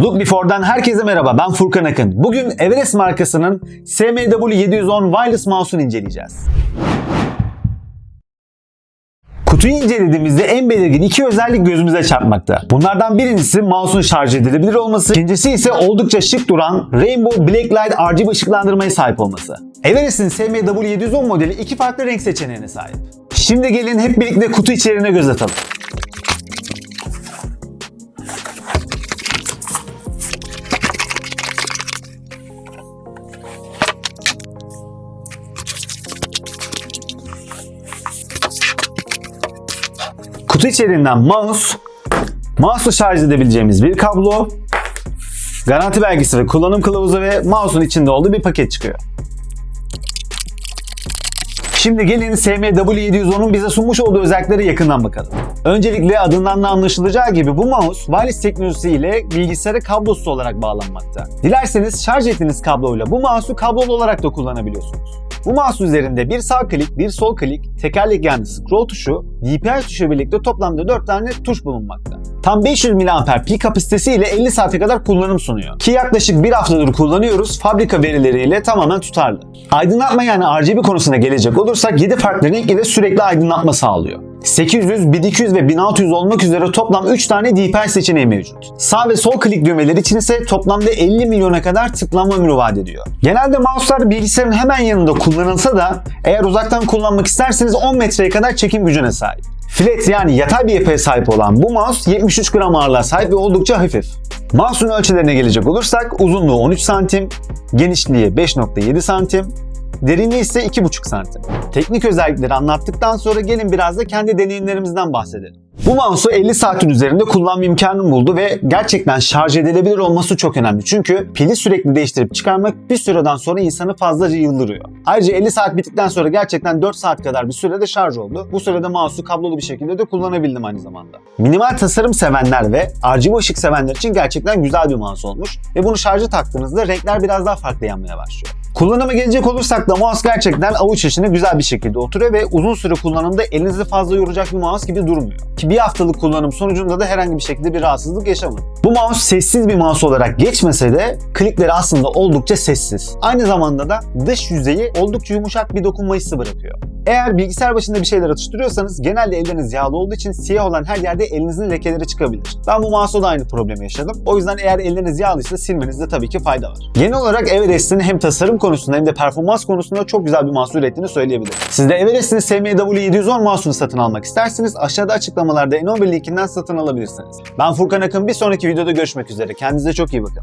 Look Before'dan herkese merhaba ben Furkan Akın. Bugün Everest markasının SMW 710 Wireless Mouse'unu inceleyeceğiz. Kutuyu incelediğimizde en belirgin iki özellik gözümüze çarpmakta. Bunlardan birincisi mouse'un şarj edilebilir olması, ikincisi ise oldukça şık duran Rainbow Blacklight RGB ışıklandırmaya sahip olması. Everest'in SMW 710 modeli iki farklı renk seçeneğine sahip. Şimdi gelin hep birlikte kutu içeriğine göz atalım. Kutu içeriğinden mouse, mouse'u şarj edebileceğimiz bir kablo, garanti belgesi ve kullanım kılavuzu ve mouse'un içinde olduğu bir paket çıkıyor. Şimdi gelin SMW 710'un bize sunmuş olduğu özelliklere yakından bakalım. Öncelikle adından da anlaşılacağı gibi bu mouse wireless teknolojisi ile bilgisayara kablosuz olarak bağlanmakta. Dilerseniz şarj ettiğiniz kabloyla bu mouse'u kablolu olarak da kullanabiliyorsunuz. Bu mouse üzerinde bir sağ klik, bir sol klik, tekerlek yani scroll tuşu, DPI tuşu birlikte toplamda 4 tane tuş bulunmakta. Tam 500 mAh pil kapasitesi ile 50 saate kadar kullanım sunuyor. Ki yaklaşık bir haftadır kullanıyoruz, fabrika verileriyle tamamen tutarlı. Aydınlatma yani RGB konusuna gelecek olursak 7 farklı renk ile sürekli aydınlatma sağlıyor. 800, 1200 ve 1600 olmak üzere toplam 3 tane DPI seçeneği mevcut. Sağ ve sol klik düğmeleri için ise toplamda 50 milyona kadar tıklama ömrü vaat ediyor. Genelde mouse'lar bilgisayarın hemen yanında kullanılsa da eğer uzaktan kullanmak isterseniz 10 metreye kadar çekim gücüne sahip. Flat yani yatay bir yapıya sahip olan bu mouse 73 gram ağırlığa sahip ve oldukça hafif. Mouse'un ölçülerine gelecek olursak uzunluğu 13 santim, genişliği 5.7 santim, Derinliği ise 2,5 santim. Teknik özellikleri anlattıktan sonra gelin biraz da kendi deneyimlerimizden bahsedelim. Bu mouse'u 50 saatin üzerinde kullanma imkanım buldu ve gerçekten şarj edilebilir olması çok önemli. Çünkü pili sürekli değiştirip çıkarmak bir süreden sonra insanı fazlaca yıldırıyor. Ayrıca 50 saat bittikten sonra gerçekten 4 saat kadar bir sürede şarj oldu. Bu sürede mouse'u kablolu bir şekilde de kullanabildim aynı zamanda. Minimal tasarım sevenler ve RGB ışık sevenler için gerçekten güzel bir mouse olmuş ve bunu şarja taktığınızda renkler biraz daha farklı yanmaya başlıyor. Kullanıma gelecek olursak da mouse gerçekten avuç içine güzel bir şekilde oturuyor ve uzun süre kullanımda elinizi fazla yoracak bir mouse gibi durmuyor. Bir haftalık kullanım sonucunda da herhangi bir şekilde bir rahatsızlık yaşamadım. Bu mouse sessiz bir mouse olarak geçmese de klikleri aslında oldukça sessiz. Aynı zamanda da dış yüzeyi oldukça yumuşak bir dokunma hissi bırakıyor. Eğer bilgisayar başında bir şeyler atıştırıyorsanız genelde elleriniz yağlı olduğu için siyah olan her yerde elinizin lekeleri çıkabilir. Ben bu mouse'da da aynı problemi yaşadım. O yüzden eğer elleriniz yağlıysa silmenizde tabii ki fayda var. Genel olarak Everest'in hem tasarım konusunda hem de performans konusunda çok güzel bir mouse ürettiğini söyleyebilirim. Siz de Everest'in SMW 710 mouse'unu satın almak isterseniz aşağıda açıklamalarda N11 linkinden satın alabilirsiniz. Ben Furkan Akın bir sonraki videoda görüşmek üzere. Kendinize çok iyi bakın.